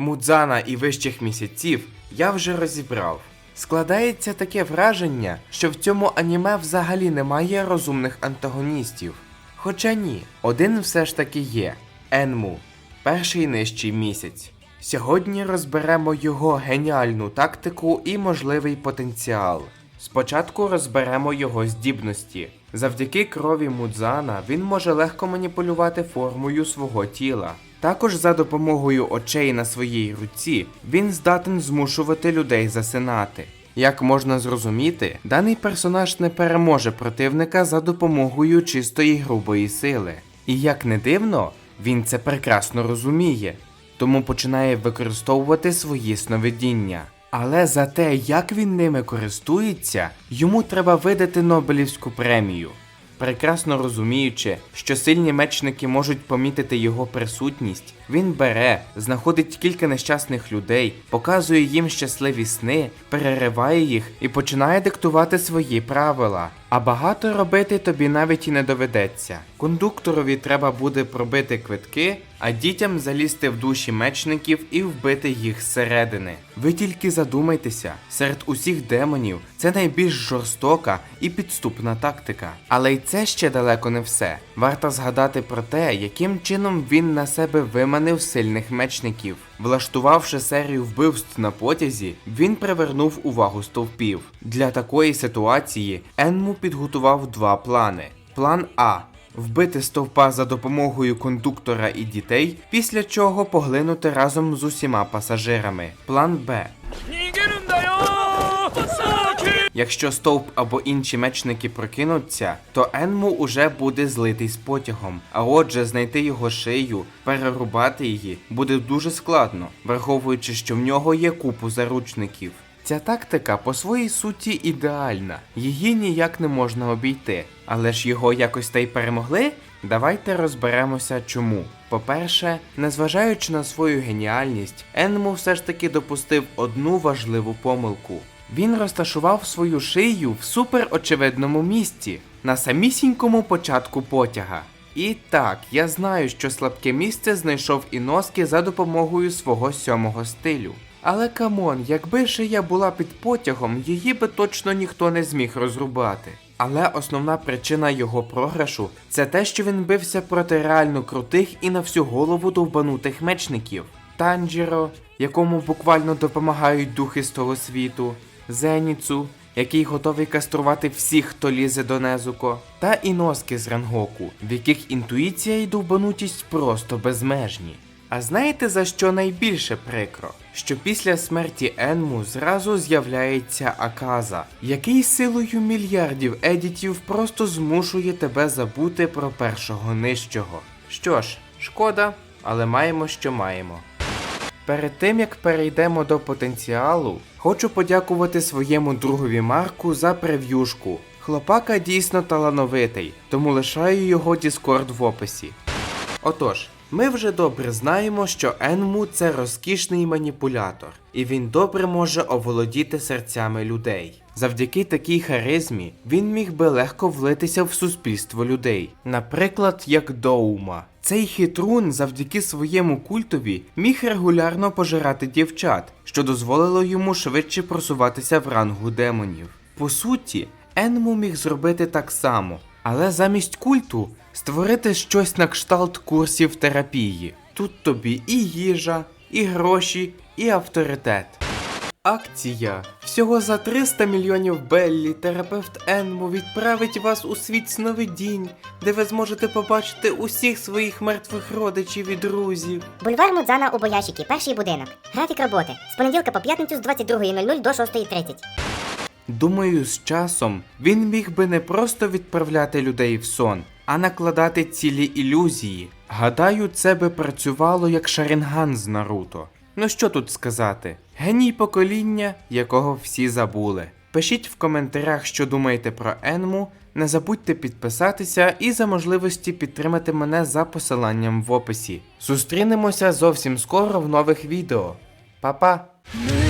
Мудзана і вищих місяців я вже розібрав. Складається таке враження, що в цьому аніме взагалі немає розумних антагоністів. Хоча ні, один все ж таки є Енму, перший нижчий місяць. Сьогодні розберемо його геніальну тактику і можливий потенціал. Спочатку розберемо його здібності. Завдяки крові Мудзана він може легко маніпулювати формою свого тіла. Також за допомогою очей на своїй руці він здатен змушувати людей засинати. Як можна зрозуміти, даний персонаж не переможе противника за допомогою чистої грубої сили. І як не дивно, він це прекрасно розуміє, тому починає використовувати свої сновидіння. Але за те, як він ними користується, йому треба видати Нобелівську премію. Прекрасно розуміючи, що сильні мечники можуть помітити його присутність, він бере, знаходить кілька нещасних людей, показує їм щасливі сни, перериває їх і починає диктувати свої правила. А багато робити тобі навіть і не доведеться. Кондукторові треба буде пробити квитки, а дітям залізти в душі мечників і вбити їх зсередини. Ви тільки задумайтеся, серед усіх демонів це найбільш жорстока і підступна тактика. Але й це ще далеко не все. Варто згадати про те, яким чином він на себе виманив сильних мечників. Влаштувавши серію вбивств на потязі, він привернув увагу стовпів. Для такої ситуації Енму підготував два плани: план А вбити стовпа за допомогою кондуктора і дітей, після чого поглинути разом з усіма пасажирами. План Б. Якщо стовп або інші мечники прокинуться, то Енму уже буде злитий з потягом, а отже, знайти його шию, перерубати її буде дуже складно, враховуючи, що в нього є купу заручників. Ця тактика по своїй суті ідеальна, її ніяк не можна обійти. Але ж його якось та й перемогли? Давайте розберемося чому. По-перше, незважаючи на свою геніальність, Енму все ж таки допустив одну важливу помилку. Він розташував свою шию в суперочевидному місці, на самісінькому початку потяга. І так, я знаю, що слабке місце знайшов Іноски за допомогою свого сьомого стилю. Але камон, якби шия була під потягом, її би точно ніхто не зміг розрубати. Але основна причина його програшу це те, що він бився проти реально крутих і на всю голову довбанутих мечників. Танджіро, якому буквально допомагають духи з того світу, Зеніцу, який готовий каструвати всіх, хто лізе до Незуко, та Іноски з Рангоку, в яких інтуїція і довбанутість просто безмежні. А знаєте за що найбільше прикро? Що після смерті Енму зразу з'являється Аказа, який силою мільярдів едітів просто змушує тебе забути про першого нижчого. Що ж, шкода, але маємо, що маємо. Перед тим як перейдемо до потенціалу, хочу подякувати своєму другові Марку за прев'юшку. Хлопака дійсно талановитий, тому лишаю його Діскорд в описі. Отож, ми вже добре знаємо, що Енму це розкішний маніпулятор, і він добре може оволодіти серцями людей. Завдяки такій харизмі він міг би легко влитися в суспільство людей, наприклад, як Доума. Цей хитрун завдяки своєму культові міг регулярно пожирати дівчат, що дозволило йому швидше просуватися в рангу демонів. По суті, Енму міг зробити так само, але замість культу створити щось на кшталт курсів терапії. Тут тобі і їжа, і гроші, і авторитет. Акція. Всього за 300 мільйонів Беллі терапевт Енму відправить вас у світ сновидінь, де ви зможете побачити усіх своїх мертвих родичів і друзів. Бульвар Мудзана у Боящики, перший будинок. Графік роботи з понеділка по п'ятницю з 22.00 до 6.30. Думаю, з часом він міг би не просто відправляти людей в сон, а накладати цілі ілюзії. Гадаю, це би працювало як Шарінган з Наруто. Ну що тут сказати? Геній покоління, якого всі забули. Пишіть в коментарях, що думаєте про Енму. Не забудьте підписатися і за можливості підтримати мене за посиланням в описі. Зустрінемося зовсім скоро в нових відео. Па-па! 抜